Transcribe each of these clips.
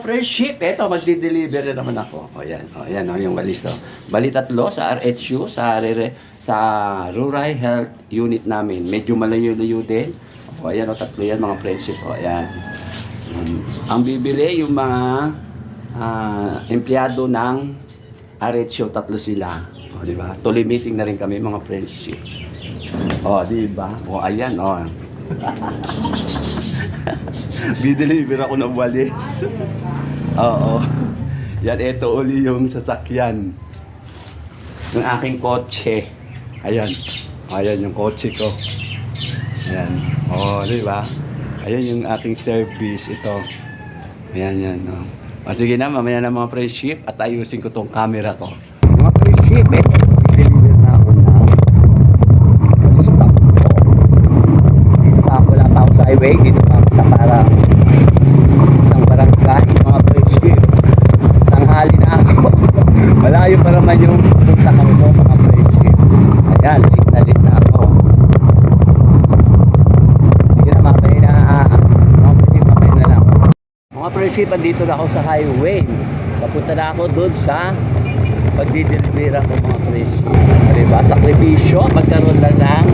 friendship, eto, magdi-deliver na naman ako. O yan, o yan, o yung walis to. Bali tatlo sa RHU, sa, rere, sa Rural Health Unit namin. Medyo malayo-layo din. O yan, o tatlo yan, mga friendship. O yan. Um, ang bibili, yung mga ah, empleyado ng RHU, tatlo sila. O, di ba? Tuloy meeting na rin kami, mga friendship. O, di ba? O, ayan, o. Bideliver ako ng walis. Oo. Yan, ito uli yung sasakyan. Yung aking kotse. Ayan. Ayan yung kotse ko. Ayan. Oo, di ba? Ayan yung aking service. Ito. Ayan, yan. Oh. O, sige na, mamaya na mga friendship at ayusin ko tong camera ko. Mga friendship, eh. Deliver na na. Pa ako, wala pa ako sa highway. Dito sa parang isang barangay, mga friendship. Tanghali na ako. Malayo pa naman yung punta kami mo, mga friendship. Ayan, late na late na ako. Sige na, mamaya na. Mga friendship, mamaya na lang. Mga friendship, andito na ako sa highway. Papunta na ako doon sa pagdideliver ako mga friendship. Diba? Sakripisyo, magkaroon lang ng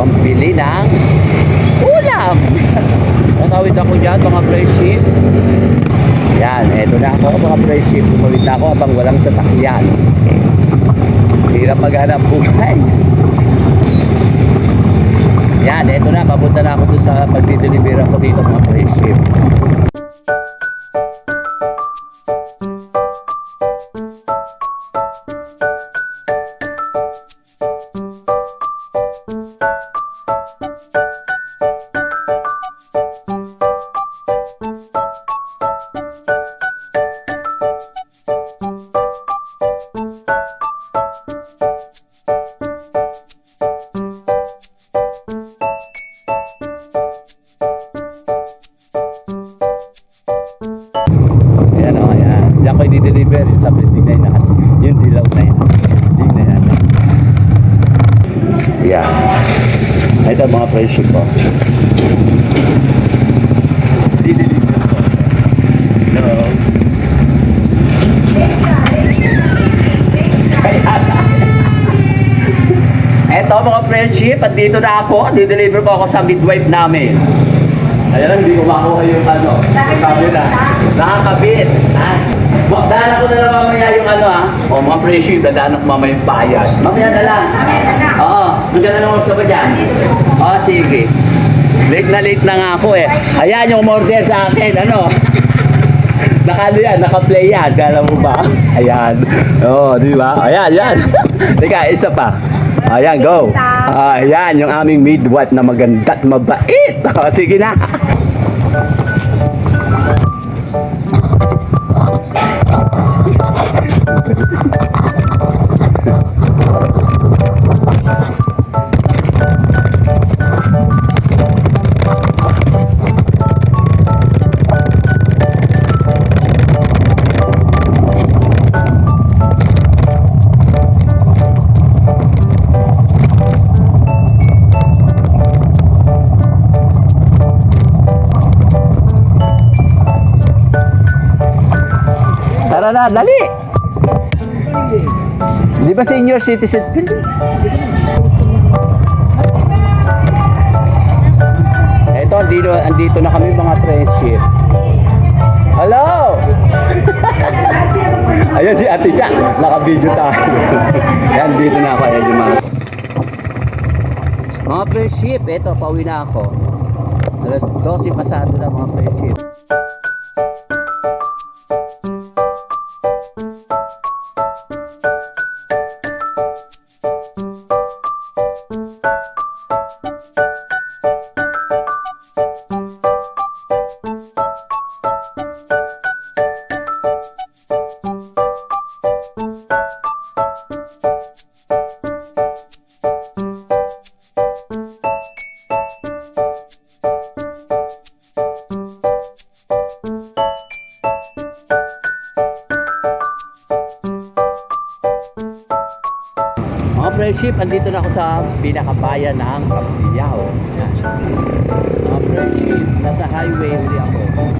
pambili ng ulam. Nakawit ako dyan mga friendship. Yan, eto na ako mga friendship. Kumawit na ako habang walang sasakyan. Hirap maghanap buhay. Yan, eto na. Papunta na ako doon sa pagdideliver ako dito mga friendship. Ayan. Ito mga friendship ko. Eto mga friendship, at dito na ako. Di-deliver ko ako sa midwife namin. Ayan, hindi ko makuha yung ano. Yung camera. Nakakabit. Daan ako na lang mamaya yung ano ha. O mga friendship, dadaan ako mamaya yung bayad. Mamaya na lang. Oo. Nandiyan na lang ka ba dyan? Oo, sige. Late na late na nga ako eh. Ayan yung umorder sa akin. Ano? Nakano yan, naka-play yan. Kala mo ba? Ayan. Oo, di ba? Ayan, yan. Teka, isa pa. Ayan, go. Ayan, yung aming midwife na maganda at mabait. Sige na. Tara na, dali! Di ba senior citizen? Eto, andito, andito na kami mga friendship. Hello! Ayan si Ate Jack, naka-video tayo. Ayan, dito na ako. Ayan yung mga... Mga friendship, eto, pauwi na ako. Alas 12 pasado na mga friendship. Mga friendship, andito na ako sa pinakabayan ng Kapiyaw. Yan. Friendship, nasa highway uli ako.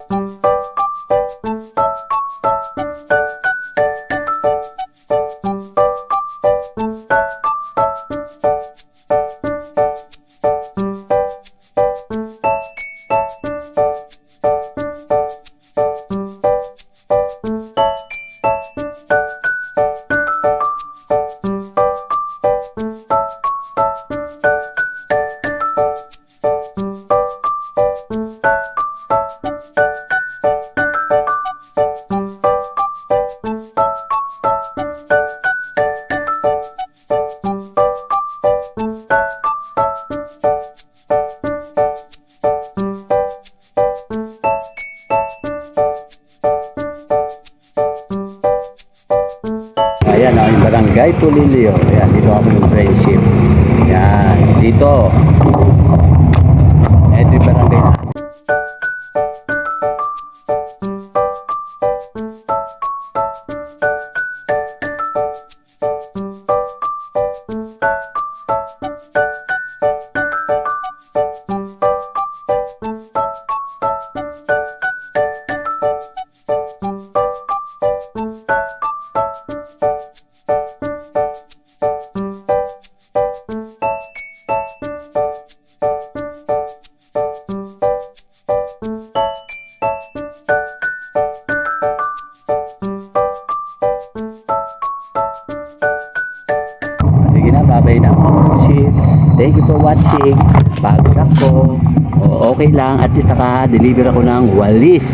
Barangay Pulilio. Ayan, dito kami ng friendship. Ayan, dito. Thank you for watching. Pagod ako. Okay lang. At least naka-deliver ako ng walis.